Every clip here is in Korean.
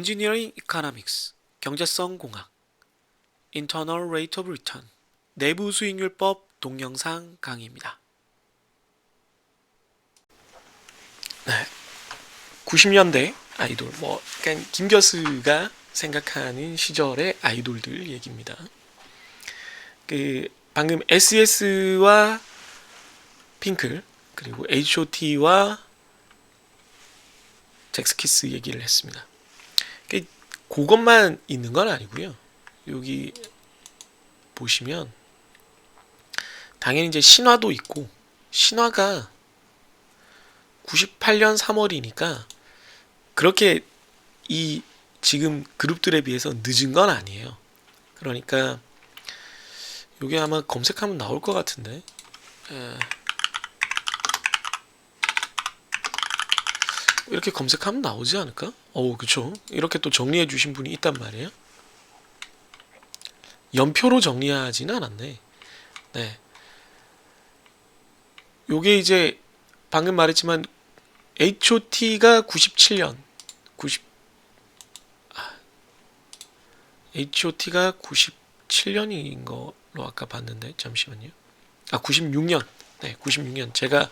Engineering Economics 경제성 공학 Internal Rate of Return 내부 수익률법 동영상 강의입니다. 네. 90년대 아이돌 뭐 약간 김겨스가 생각하는 시절의 아이돌들 얘기입니다. 그 방금 SES와 핑클 그리고 H.O.T와 잭스키스 얘기를 했습니다. 그 그것만 있는 건 아니고요. 여기 보시면 당연히 이제 신화도 있고 신화가 98년 3월이니까 그렇게 이 지금 그룹들에 비해서 늦은 건 아니에요. 그러니까 이게 아마 검색하면 나올 것 같은데. 에. 이렇게 검색하면 나오지 않을까? 어우, 그쵸. 이렇게 또 정리해 주신 분이 있단 말이에요. 연표로 정리하지는 않았네. 네. 요게 이제 방금 말했지만 HOT가 97년 90 아, HOT가 97년인 걸로 아까 봤는데 잠시만요. 아 96년. 네, 96년. 제가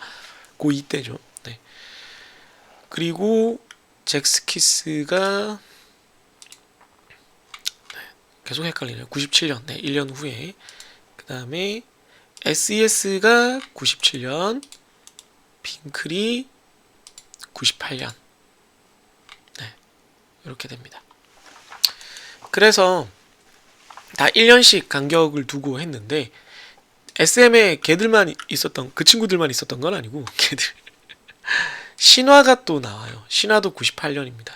고2 때죠. 네. 그리고 잭스키스가 네, 계속 헷갈리네요. 97년. 네, 1년 후에. 그 다음에 SES가 97년, 핑클이 98년. 네. 이렇게 됩니다. 그래서 다 1년씩 간격을 두고 했는데 SM에 걔들만 있었던 그 친구들만 있었던 건 아니고 걔들 신화가 또 나와요. 신화도 98년입니다.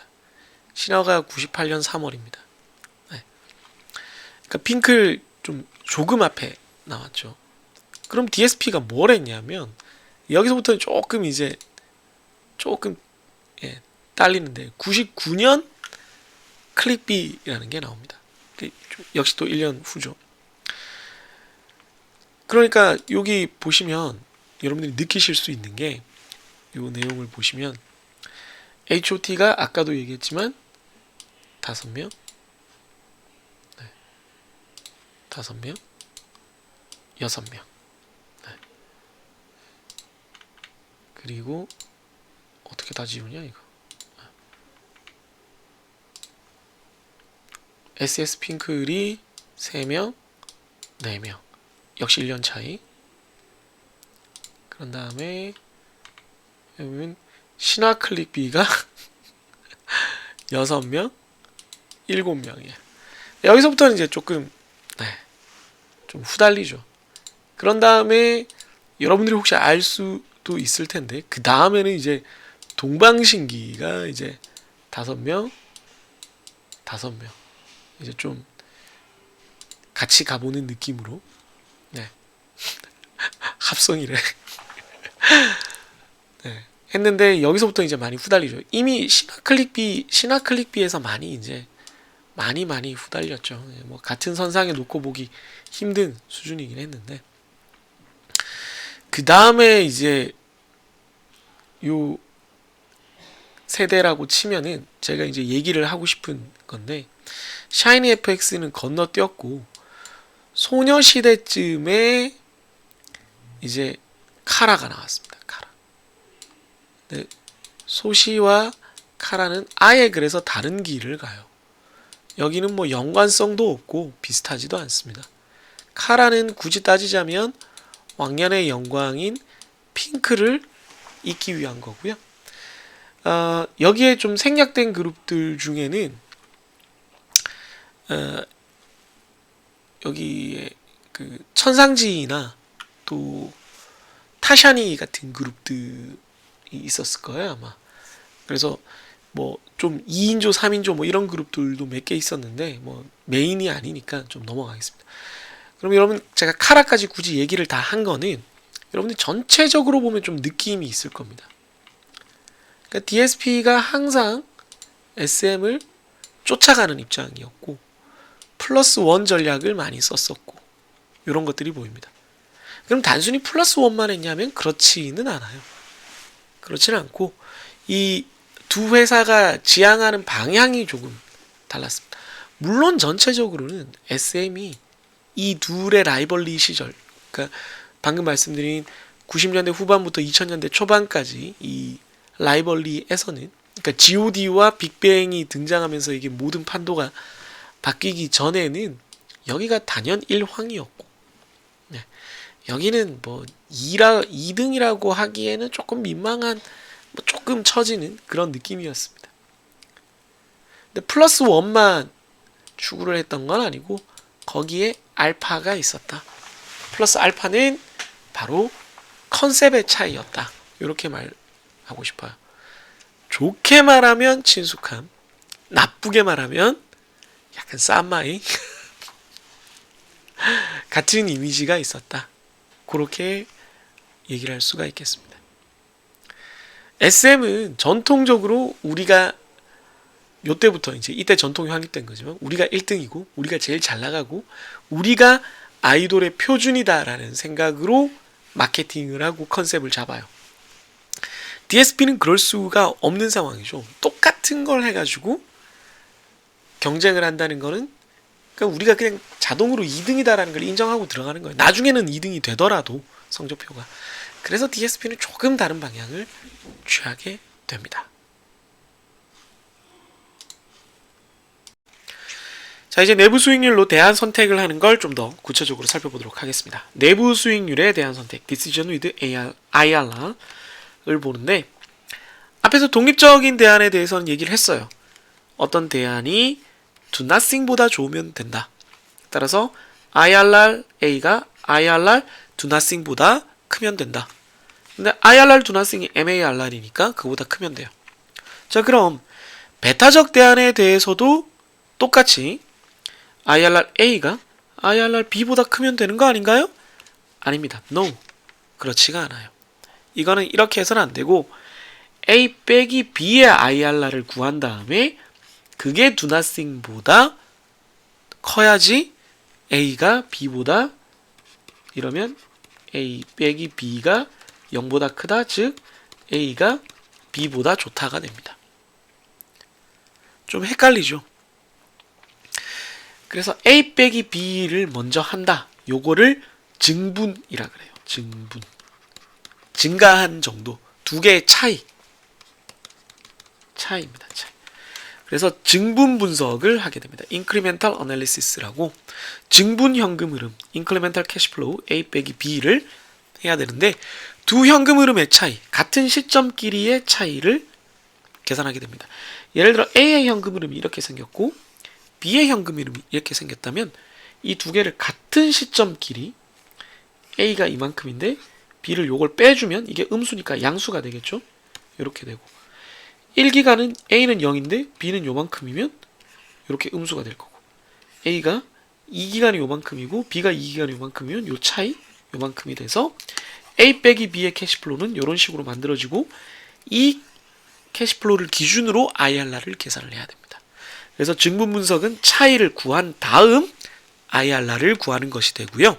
신화가 98년 3월입니다. 네. 그러니까 핑클 좀 조금 앞에 나왔죠. 그럼 DSP가 뭘 했냐면 여기서부터는 조금 이제 조금 예, 딸리는데 99년 클릭비라는 게 나옵니다. 그 역시 또 1년 후죠. 그러니까 여기 보시면 여러분들이 느끼실 수 있는 게 이 내용을 보시면 HOT가 아까도 얘기했지만 다섯 명, 네. 다섯 명, 여섯 명, 네. 그리고 어떻게 다 지우냐 이거. SS 핑클이 3명, 4명. 역시 1년 차이. 그런 다음에 여기는 신화 클릭 B가 6명, 7명이에요. 여기서부터는 이제 조금 네. 좀 후달리죠. 그런 다음에 여러분들이 혹시 알 수도 있을 텐데 그 다음에는 이제 동방신기가 이제 다섯 명, 다섯 명 이제 좀 같이 가보는 느낌으로 네 합성이래 네 했는데 여기서부터 이제 많이 후달리죠. 이미 신화 클릭비 신화 클릭비에서 많이 이제 많이 많이 후달렸죠. 네, 뭐 같은 선상에 놓고 보기 힘든 수준이긴 했는데 그 다음에 이제 요 세대라고 치면은 제가 이제 얘기를 하고 싶은 건데 샤이니 FX는 건너뛰었고 소녀시대쯤에 이제 카라가 나왔습니다. 네, 소시와 카라는 아예 그래서 다른 길을 가요. 여기는 뭐 연관성도 없고 비슷하지도 않습니다. 카라는 굳이 따지자면 왕년의 영광인 핑크를 잇기 위한 거고요. 어, 여기에 좀 생략된 그룹들 중에는 어, 여기에 그 천상지나 또 타샤니 같은 그룹들이 있었을 거예요 아마. 그래서 뭐 좀 2인조, 3인조 뭐 이런 그룹들도 몇 개 있었는데 뭐 메인이 아니니까 좀 넘어가겠습니다. 그럼 여러분 제가 카라까지 굳이 얘기를 다 한 거는 여러분들 전체적으로 보면 좀 느낌이 있을 겁니다. 그러니까 DSP가 항상 SM을 쫓아가는 입장이었고 플러스 원 전략을 많이 썼었고 이런 것들이 보입니다. 그럼 단순히 플러스 원만 했냐면 그렇지는 않아요. 그렇지는 않고 이 두 회사가 지향하는 방향이 조금 달랐습니다. 물론 전체적으로는 SM이 이 둘의 라이벌리 시절, 그러니까 방금 말씀드린 90년대 후반부터 2000년대 초반까지 이 라이벌리에서는 그러니까 G.O.D와 빅뱅이 등장하면서 이게 모든 판도가 바뀌기 전에는 여기가 단연 1황이었고 네. 여기는 뭐 2라, 2등이라고 하기에는 조금 민망한 뭐 조금 처지는 그런 느낌이었습니다. 근데 플러스 원만 추구를 했던 건 아니고 거기에 알파가 있었다. 플러스 알파는 바로 컨셉의 차이였다. 이렇게 말하고 싶어요. 좋게 말하면 친숙함, 나쁘게 말하면 약간 쌈마이 같은 이미지가 있었다. 그렇게 얘기를 할 수가 있겠습니다. SM은 전통적으로 우리가 요때부터 이제 이때 전통이 확립된 거지만 우리가 1등이고 우리가 제일 잘 나가고 우리가 아이돌의 표준이다라는 생각으로 마케팅을 하고 컨셉을 잡아요. DSP는 그럴 수가 없는 상황이죠. 똑같은 걸 해가지고 경쟁을 한다는 거는 그러니까 우리가 그냥 자동으로 2등이다라는 걸 인정하고 들어가는 거예요. 나중에는 2등이 되더라도 성적표가. 그래서 DSP는 조금 다른 방향을 취하게 됩니다. 자, 이제 내부 수익률로 대안 선택을 하는 걸 좀 더 구체적으로 살펴보도록 하겠습니다. 내부 수익률에 대한 선택, Decision with IRR을 보는데 앞에서 독립적인 대안에 대해서는 얘기를 했어요. 어떤 대안이 do nothing보다 좋으면 된다. 따라서 IRRA가 IRR do nothing보다 크면 된다. 근데 IRR do nothing이 MARR이니까 그보다 크면 돼요. 자, 그럼 베타적 대안에 대해서도 똑같이 IRRA가 IRRB보다 크면 되는 거 아닌가요? 아닙니다. No. 그렇지가 않아요. 이거는 이렇게 해서는 안 되고 A 빼기 B의 IRR을 구한 다음에 그게 do nothing보다 커야지 A가 B보다 이러면 A 빼기 B가 0보다 크다 즉 A가 B보다 좋다가 됩니다. 좀 헷갈리죠? 그래서 A 빼기 B를 먼저 한다. 요거를 증분이라 그래요. 증분. 증가한 정도. 두 개의 차이. 차이입니다. 차이. 그래서 증분 분석을 하게 됩니다. incremental analysis라고 증분 현금 흐름, cash flow A 빼기 B를 해야 되는데 두 현금 흐름의 차이, 같은 시점끼리의 차이를 계산하게 됩니다. 예를 들어 A의 현금 흐름이 이렇게 생겼고 B의 현금 흐름이 이렇게 생겼다면 이 두 개를 같은 시점끼리 A가 이만큼인데 B를 요걸 빼주면 이게 음수니까 양수가 되겠죠? 이렇게 되고 1기간은 A는 0인데 B는 요만큼이면 이렇게 음수가 될 거고 A가 2기간이 요만큼이고 B가 2기간이 요만큼이면 요 차이 요만큼이 돼서 A 빼기 B의 캐시플로는 이런 식으로 만들어지고 이 캐시플로를 기준으로 IRR을 계산을 해야 됩니다. 그래서 증분 분석은 차이를 구한 다음 IRR을 구하는 것이 되고요.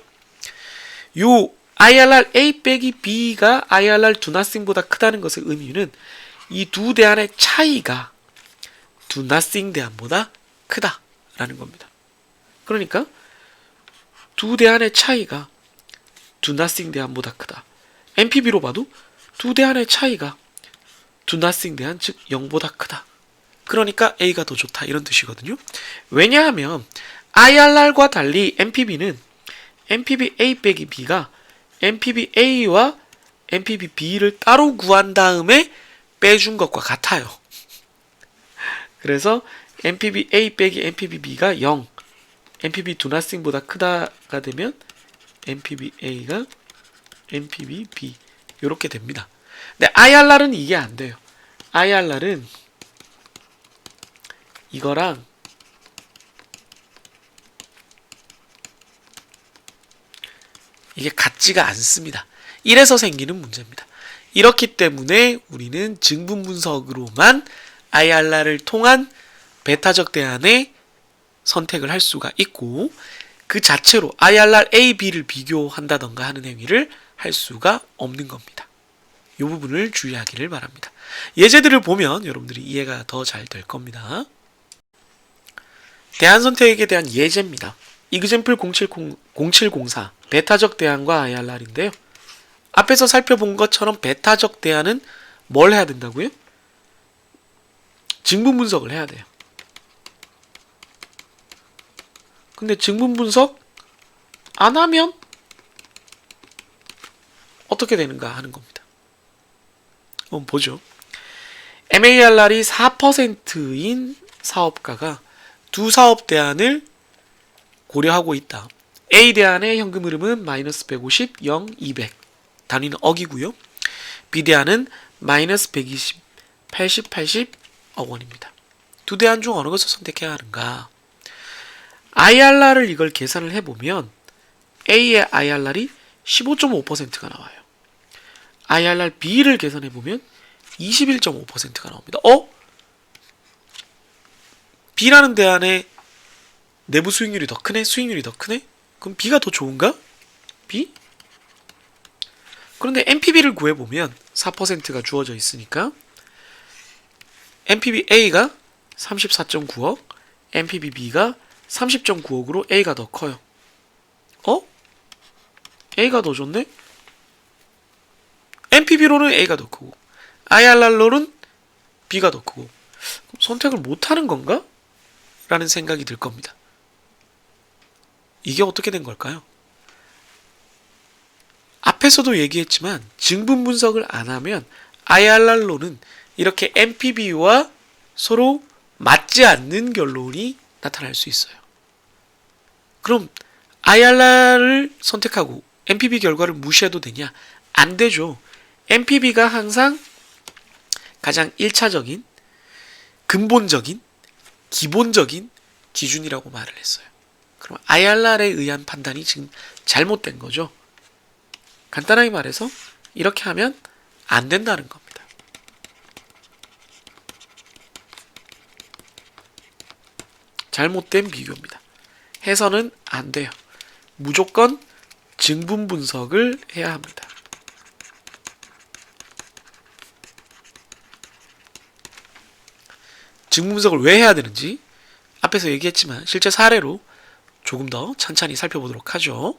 요 IRR A 빼기 B가 IRR nothing보다 크다는 것의 의미는 이 두 대안의 차이가 do nothing 대안보다 크다라는 겁니다. 그러니까 두 대안의 차이가 do nothing 대안보다 크다. NPV로 봐도 두 대안의 차이가 do nothing 대안 즉 0보다 크다. 그러니까 A가 더 좋다 이런 뜻이거든요. 왜냐하면 IRR과 달리 NPV는 NPV A 빼기 B가 NPV A와 NPV B를 따로 구한 다음에 빼준 것과 같아요. 그래서 NPV A 빼기 NPV B가 0, NPV do nothing보다 크다가 되면 NPV A가 NPV B 이렇게 됩니다. 근데 IRR은 이게 안 돼요. IRR은 이거랑 이게 같지가 않습니다. 이래서 생기는 문제입니다. 이렇기 때문에 우리는 증분 분석으로만 IRR을 통한 베타적 대안의 선택을 할 수가 있고 그 자체로 IRR A, B를 비교한다던가 하는 행위를 할 수가 없는 겁니다. 이 부분을 주의하기를 바랍니다. 예제들을 보면 여러분들이 이해가 더 잘 될 겁니다. 대안 선택에 대한 예제입니다. 이그젠플 07, 0704 베타적 대안과 IRR인데요. 앞에서 살펴본 것처럼 베타적 대안은 뭘 해야 된다고요? 증분 분석을 해야 돼요. 근데 증분 분석 안 하면 어떻게 되는가 하는 겁니다. 한번 보죠. MARR이 4%인 사업가가 두 사업 대안을 고려하고 있다. A 대안의 현금 흐름은 마이너스 150, 0, 200. 단위는 억이고요. B 대안은 마이너스 120, 80, 80, 억 원입니다. 두 대안 중 어느 것을 선택해야 하는가? IRR을 이걸 계산을 해보면 A의 IRR이 15.5%가 나와요. IRR B를 계산해보면 21.5%가 나옵니다. 어? B라는 대안의 내부 수익률이 더 크네? 수익률이 더 크네? 그럼 B가 더 좋은가? B? 그런데 NPV를 구해보면 4%가 주어져 있으니까 NPV A가 34.9억, NPV B가 30.9억으로 A가 더 커요. 어? A가 더 좋네? NPV로는 A가 더 크고 IRR로는 B가 더 크고 선택을 못하는 건가? 라는 생각이 들 겁니다. 이게 어떻게 된 걸까요? 앞에서도 얘기했지만 증분 분석을 안 하면 IRR로는 이렇게 NPV와 서로 맞지 않는 결론이 나타날 수 있어요. 그럼 IRR을 선택하고 NPV 결과를 무시해도 되냐? 안 되죠. NPV가 항상 가장 1차적인, 근본적인, 기본적인 기준이라고 말을 했어요. 그럼 IRR에 의한 판단이 지금 잘못된 거죠. 간단하게 말해서 이렇게 하면 안 된다는 겁니다. 잘못된 비교입니다. 해서는 안 돼요. 무조건 증분 분석을 해야 합니다. 증분 분석을 왜 해야 되는지 앞에서 얘기했지만 실제 사례로 조금 더 찬찬히 살펴보도록 하죠.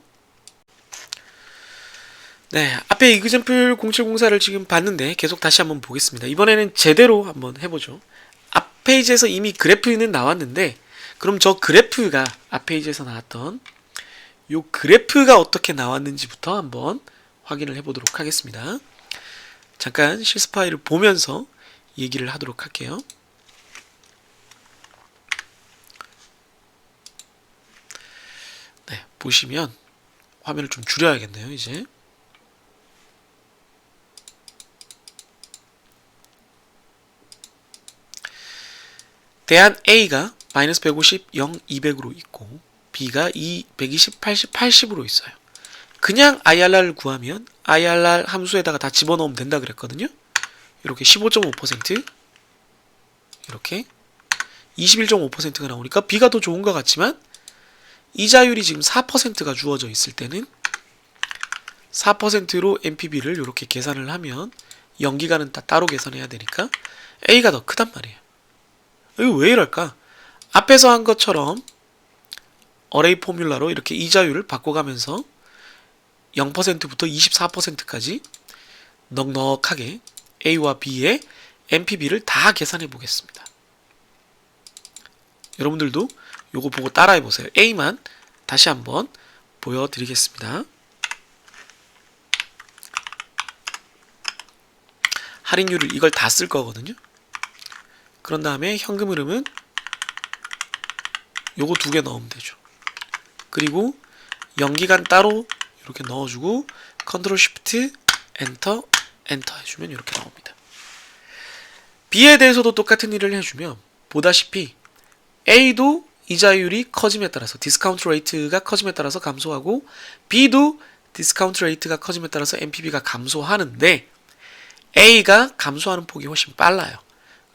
네, 앞에 이그젠플 0704를 지금 봤는데 계속 다시 한번 보겠습니다. 이번에는 제대로 한번 해보죠. 앞 페이지에서 이미 그래프는 나왔는데 그럼 저 그래프가 앞 페이지에서 나왔던 요 그래프가 어떻게 나왔는지부터 한번 확인을 해보도록 하겠습니다. 잠깐 실습 파일을 보면서 얘기를 하도록 할게요. 네, 보시면 화면을 좀 줄여야겠네요, 이제. 대안 A가 마이너스 150, 0, 200으로 있고 B가 2, 120, 80, 80으로 있어요. 그냥 IRR을 구하면 IRR 함수에다가 다 집어넣으면 된다 그랬거든요. 이렇게 15.5% 이렇게 21.5%가 나오니까 B가 더 좋은 것 같지만 이자율이 지금 4%가 주어져 있을 때는 4%로 NPV를 이렇게 계산을 하면 연기가는 다 따로 계산해야 되니까 A가 더 크단 말이에요. 이거 왜 이럴까? 앞에서 한 것처럼 어레이 포뮬라로 이렇게 이자율을 바꿔가면서 0%부터 24%까지 넉넉하게 A와 B의 NPV를 다 계산해 보겠습니다. 여러분들도 요거 보고 따라해 보세요. A만 다시 한번 보여드리겠습니다. 할인율을 이걸 다 쓸 거거든요. 그런 다음에 현금 흐름은 요거 두 개 넣으면 되죠. 그리고 연기간 따로 이렇게 넣어주고 컨트롤 쉬프트 엔터 엔터 해주면 이렇게 나옵니다. B에 대해서도 똑같은 일을 해주면 보다시피 A도 이자율이 커짐에 따라서 디스카운트 레이트가 커짐에 따라서 감소하고 B도 디스카운트 레이트가 커짐에 따라서 NPV가 감소하는데 A가 감소하는 폭이 훨씬 빨라요.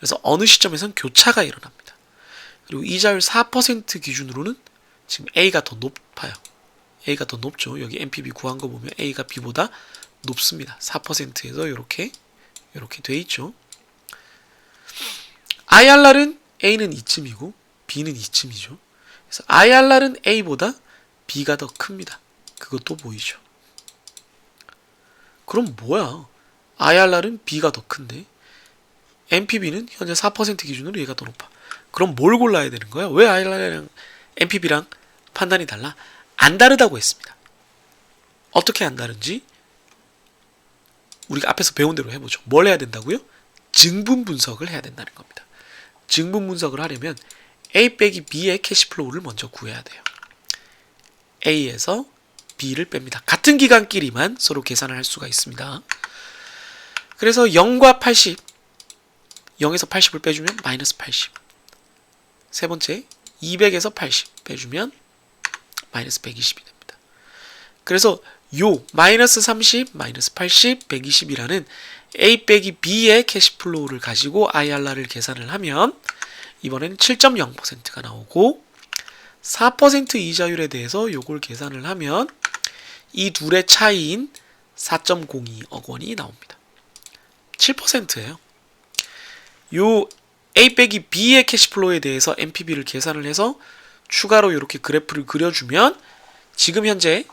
그래서 어느 시점에선 교차가 일어납니다. 그리고 이자율 4% 기준으로는 지금 A가 더 높아요. A가 더 높죠. 여기 NPV 구한 거 보면 A가 B보다 높습니다. 4%에서 이렇게 이렇게 돼 있죠. IRR은 A는 이쯤이고 B는 이쯤이죠. 그래서 IRR은 A보다 B가 더 큽니다. 그것도 보이죠. 그럼 뭐야? IRR은 B가 더 큰데 NPV는 현재 4% 기준으로 얘가 더 높아. 그럼 뭘 골라야 되는 거야? 왜 IRR이랑 NPV랑 판단이 달라? 안 다르다고 했습니다. 어떻게 안 다른지 우리가 앞에서 배운 대로 해보죠. 뭘 해야 된다고요? 증분 분석을 해야 된다는 겁니다. 증분 분석을 하려면 A 빼기 B의 캐시플로우를 먼저 구해야 돼요. A에서 B를 뺍니다. 같은 기간끼리만 서로 계산을 할 수가 있습니다. 그래서 0과 80, 0에서 80을 빼주면 마이너스 80. 세 번째, 200에서 80 빼주면 마이너스 120이 됩니다. 그래서 요 마이너스 30, 마이너스 80, 120이라는 A 빼기 B의 캐시플로우를 가지고 IRR을 계산을 하면 이번에는 7.0%가 나오고 4% 이자율에 대해서 요걸 계산을 하면 이 둘의 차이인 4.02억 원이 나옵니다. 7%예요. 요 A 빼기 B의 캐시플로우에 대해서 NPV를 계산을 해서 추가로 이렇게 그래프를 그려주면 지금 현재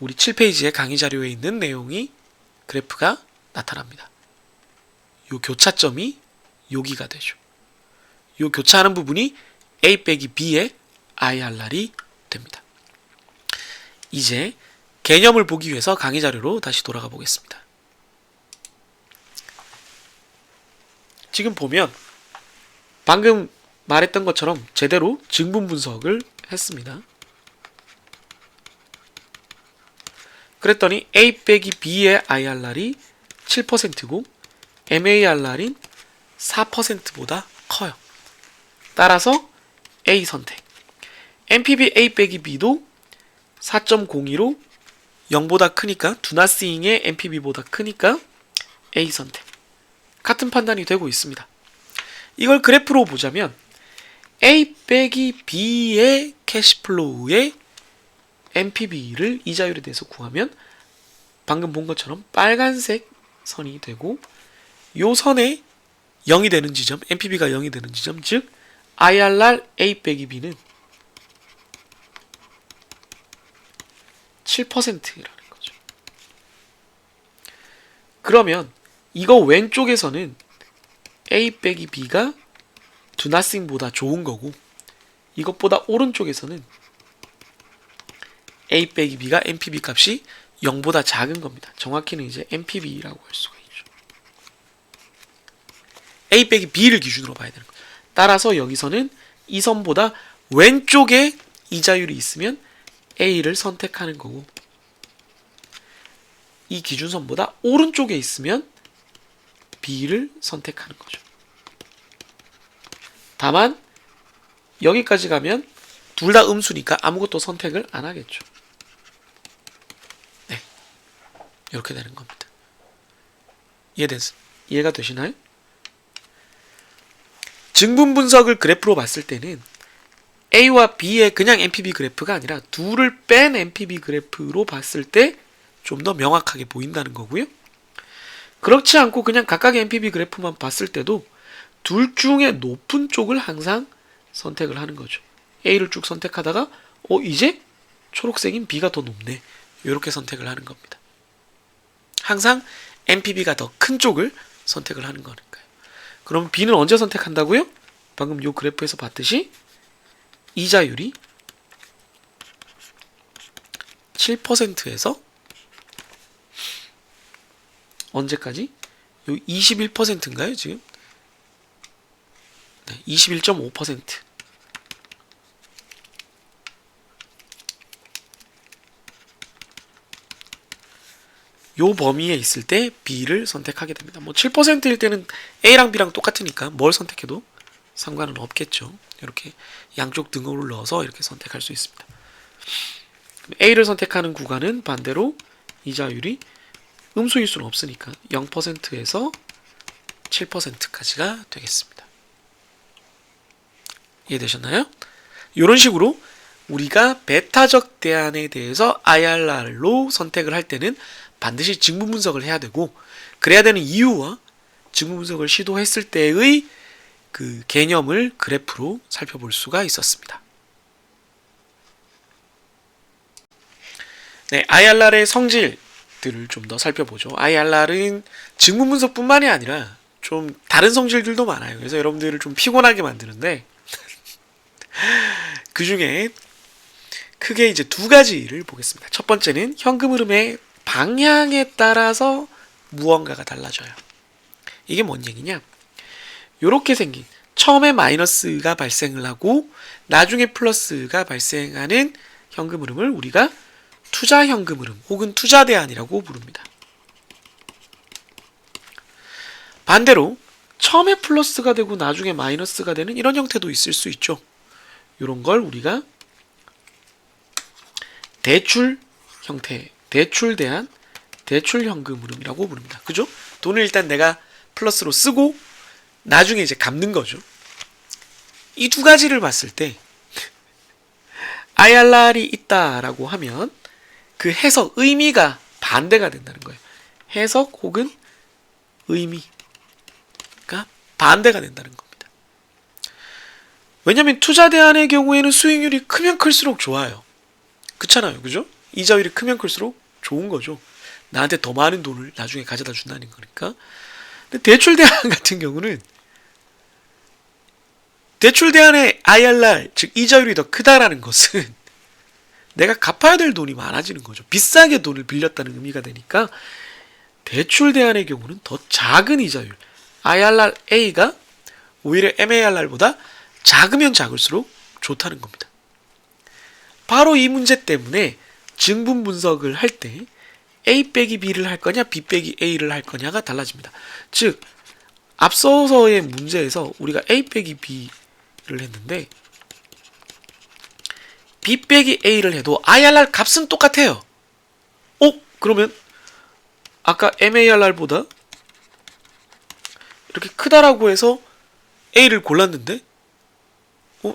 우리 7페이지의 강의 자료에 있는 내용이 그래프가 나타납니다. 요 교차점이 여기가 되죠. 요 교차하는 부분이 A 빼기 B의 IRR이 됩니다. 이제 개념을 보기 위해서 강의 자료로 다시 돌아가 보겠습니다. 지금 보면 방금 말했던 것처럼 제대로 증분 분석을 했습니다. 그랬더니 A 빼기 B의 IRR이 7%고 MARR인 4%보다 커요. 따라서 A 선택. NPV A 빼기 B도 4.02로 0보다 크니까 두나싱의 NPV보다 크니까 A 선택. 같은 판단이 되고 있습니다. 이걸 그래프로 보자면 A 빼기 B의 캐시플로우의 NPV를 이자율에 대해서 구하면 방금 본 것처럼 빨간색 선이 되고 요 선에 0이 되는 지점, NPV가 0이 되는 지점, 즉 IRR A 빼기 B는 7%라는 거죠. 그러면 이거 왼쪽에서는 A 빼기 B가 do nothing보다 좋은 거고 이것보다 오른쪽에서는 A 빼기 B가 NPV 값이 0보다 작은 겁니다. 정확히는 이제 NPV라고 할 수가 있죠. A 빼기 B를 기준으로 봐야 되는 거예요. 따라서 여기서는 이 선보다 왼쪽에 이자율이 있으면 A를 선택하는 거고 이 기준선보다 오른쪽에 있으면 B를 선택하는 거죠. 다만 여기까지 가면 둘 다 음수니까 아무것도 선택을 안 하겠죠. 네. 이렇게 되는 겁니다. 이해됐, 이해가 되시나요? 증분 분석을 그래프로 봤을 때는 A와 B의 그냥 NPV 그래프가 아니라 둘을 뺀 NPV 그래프로 봤을 때 좀 더 명확하게 보인다는 거고요. 그렇지 않고 그냥 각각의 NPV 그래프만 봤을 때도 둘 중에 높은 쪽을 항상 선택을 하는 거죠. A를 쭉 선택하다가 어 이제 초록색인 B가 더 높네. 이렇게 선택을 하는 겁니다. 항상 NPV가 더 큰 쪽을 선택을 하는 거니까요. 그럼 B는 언제 선택한다고요? 방금 요 그래프에서 봤듯이 이자율이 7%에서 언제까지? 요 21%인가요, 지금? 네, 21.5%. 요 범위에 있을 때 B를 선택하게 됩니다. 뭐 7%일 때는 A랑 B랑 똑같으니까 뭘 선택해도 상관은 없겠죠. 이렇게 양쪽 등호를 넣어서 이렇게 선택할 수 있습니다. A를 선택하는 구간은 반대로 이자율이 음수일 수는 없으니까 0%에서 7%까지가 되겠습니다. 이해되셨나요? 이런 식으로 우리가 베타적 대안에 대해서 IRR로 선택을 할 때는 반드시 직무 분석을 해야 되고 그래야 되는 이유와 직무 분석을 시도했을 때의 그 개념을 그래프로 살펴볼 수가 있었습니다. 네, IRR의 성질 들을 좀 더 살펴보죠. IRR은 직무 분석뿐만이 아니라 좀 다른 성질들도 많아요. 그래서 여러분들을 좀 피곤하게 만드는데 그 중에 크게 이제 두 가지를 보겠습니다. 첫 번째는 현금 흐름의 방향에 따라서 무언가가 달라져요. 이게 뭔 얘기냐? 요렇게 생긴 처음에 마이너스가 발생을 하고 나중에 플러스가 발생하는 현금 흐름을 우리가 투자 현금 흐름 혹은 투자 대안이라고 부릅니다. 반대로 처음에 플러스가 되고 나중에 마이너스가 되는 이런 형태도 있을 수 있죠. 이런 걸 우리가 대출 형태, 대출 대한 대출 현금 흐름이라고 부릅니다. 그죠? 돈을 일단 내가 플러스로 쓰고 나중에 이제 갚는 거죠. 이 두 가지를 봤을 때 IRR이 있다라고 하면 그 해석 의미가 반대가 된다는 거예요. 해석 혹은 의미가 반대가 된다는 겁니다. 왜냐하면 투자 대안의 경우에는 수익률이 크면 클수록 좋아요. 그렇잖아요, 그죠? 이자율이 크면 클수록 좋은 거죠. 나한테 더 많은 돈을 나중에 가져다 준다는 거니까. 근데 대출 대안 같은 경우는 대출 대안의 IRR 즉 이자율이 더 크다라는 것은 내가 갚아야 될 돈이 많아지는 거죠. 비싸게 돈을 빌렸다는 의미가 되니까 대출 대안의 경우는 더 작은 이자율 IRRA가 오히려 MARR보다 작으면 작을수록 좋다는 겁니다. 바로 이 문제 때문에 증분 분석을 할 때 A 빼기 B를 할 거냐 B 빼기 A를 할 거냐가 달라집니다. 즉 앞서서의 문제에서 우리가 A 빼기 B를 했는데 B 빼기 A를 해도 IRR 값은 똑같아요. 어? 그러면 아까 MARR보다 이렇게 크다라고 해서 A를 골랐는데 어?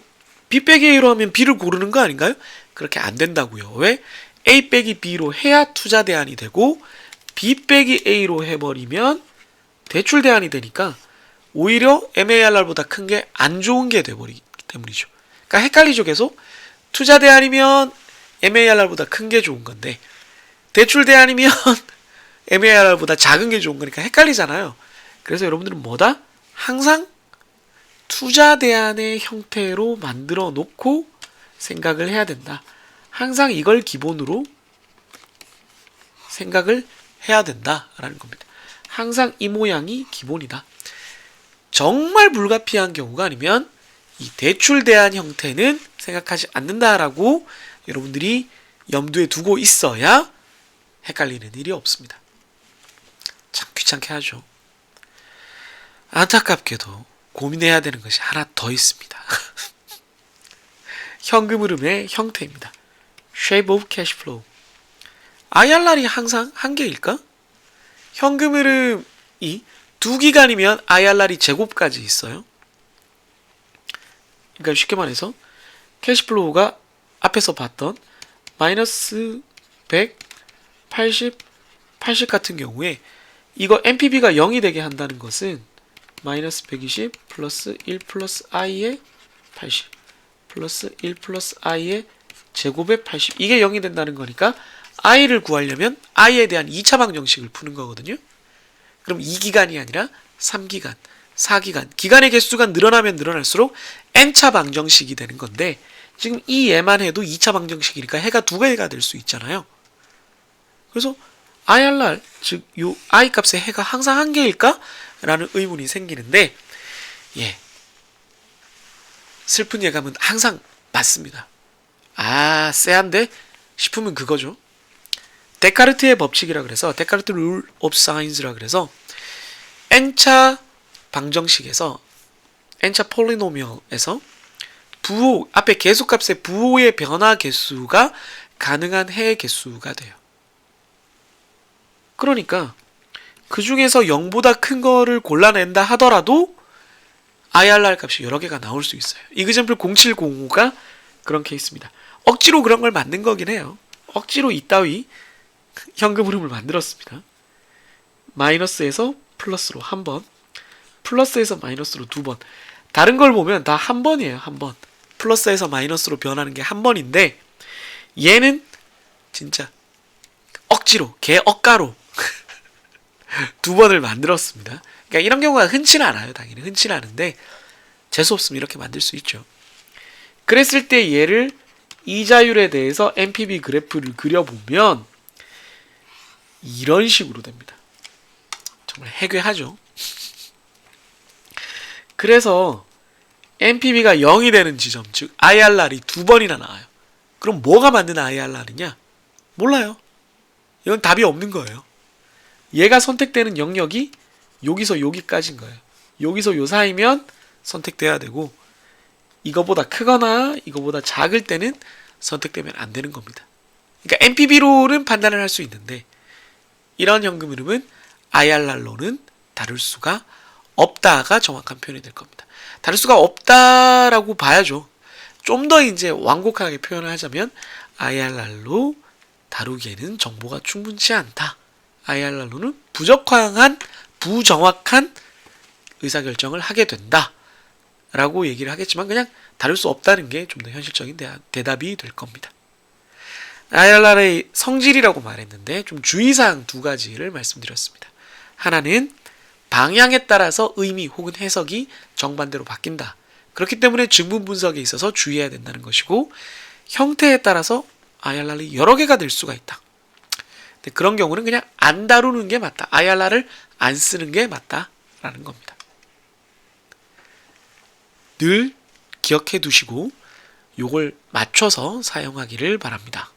B 빼기 A로 하면 B를 고르는 거 아닌가요? 그렇게 안 된다고요. 왜? A 빼기 B로 해야 투자 대안이 되고 B 빼기 A로 해버리면 대출 대안이 되니까 오히려 MARR보다 큰 게 안 좋은 게 돼버리기 때문이죠. 그러니까 헷갈리죠 계속. 투자 대안이면 MARR보다 큰 게 좋은 건데 대출 대안이면 MARR보다 작은 게 좋은 거니까 헷갈리잖아요. 그래서 여러분들은 뭐다? 항상 투자 대안의 형태로 만들어 놓고 생각을 해야 된다. 항상 이걸 기본으로 생각을 해야 된다라는 겁니다. 항상 이 모양이 기본이다. 정말 불가피한 경우가 아니면 이 대출 대안 형태는 생각하지 않는다라고 여러분들이 염두에 두고 있어야 헷갈리는 일이 없습니다. 참 귀찮게 하죠. 안타깝게도 고민해야 되는 것이 하나 더 있습니다. 현금 흐름의 형태입니다. Shape of Cash Flow. IRR이 항상 한 개일까? 현금 흐름이 두 기간이면 IRR이 제곱까지 있어요. 그러니까 쉽게 말해서 캐시플로우가 앞에서 봤던 마이너스 100, 80, 80 같은 경우에 이거 NPV가 0이 되게 한다는 것은 마이너스 120 플러스 1 플러스 i의 80 플러스 1 플러스 i의 제곱의 80 이게 0이 된다는 거니까 i를 구하려면 i에 대한 2차 방정식을 푸는 거거든요. 그럼 2기간이 아니라 3기간, 4기간. 기간의 개수가 늘어나면 늘어날수록 n차 방정식이 되는 건데 지금 이 얘만 해도 2차 방정식이니까 해가 두 개가 될 수 있잖아요. 그래서 IRR 즉 요 i 값의 해가 항상 한 개일까? 라는 의문이 생기는데 예. 슬픈 예감은 항상 맞습니다. 아, 쎄한데 싶으면 그거죠. 데카르트의 법칙이라 그래서 데카르트 룰 오브 사인즈라 그래서 n차 방정식에서 n차 폴리노미얼에서 부호 앞에 계수값의 부호의 변화 개수가 가능한 해의 개수가 돼요. 그러니까 그 중에서 0보다 큰 거를 골라낸다 하더라도 IRR 값이 여러 개가 나올 수 있어요. 이그젠플 0705가 그런 케이스입니다. 억지로 그런 걸 만든 거긴 해요. 억지로 이따위 현금 흐름을 만들었습니다. 마이너스에서 플러스로 한 번, 플러스에서 마이너스로 두 번. 다른 걸 보면 다 한 번이에요, 한 번. 플러스에서 마이너스로 변하는 게 한 번인데, 얘는 진짜 억지로, 개 억가로 두 번을 만들었습니다. 그러니까 이런 경우가 흔치는 않아요, 당연히. 흔치는 않은데, 재수 없으면 이렇게 만들 수 있죠. 그랬을 때 얘를 이자율에 대해서 NPV 그래프를 그려보면, 이런 식으로 됩니다. 정말 해괴하죠. 그래서 NPV가 0이 되는 지점, 즉 IRR이 두 번이나 나와요. 그럼 뭐가 만든 IRR이냐? 몰라요. 이건 답이 없는 거예요. 얘가 선택되는 영역이 여기서 여기까지인 거예요. 여기서 요 사이면 선택돼야 되고 이거보다 크거나 이거보다 작을 때는 선택되면 안 되는 겁니다. 그러니까 NPV로는 판단을 할 수 있는데 이런 현금 흐름은 IRR로는 다룰 수가 없다가 정확한 표현이 될 겁니다. 다룰 수가 없다라고 봐야죠. 좀 더 이제 완곡하게 표현을 하자면 IRR로 다루기에는 정보가 충분치 않다. IRR로는 부적합한 부정확한 의사결정을 하게 된다. 라고 얘기를 하겠지만 그냥 다룰 수 없다는 게 좀 더 현실적인 대, 대답이 될 겁니다. IRR의 성질이라고 말했는데 좀 주의사항 두 가지를 말씀드렸습니다. 하나는 방향에 따라서 의미 혹은 해석이 정반대로 바뀐다. 그렇기 때문에 증분 분석에 있어서 주의해야 된다는 것이고 형태에 따라서 IRR이 여러 개가 될 수가 있다. 그런 경우는 그냥 안 다루는 게 맞다. IRR을 안 쓰는 게 맞다라는 겁니다. 늘 기억해 두시고 요걸 맞춰서 사용하기를 바랍니다.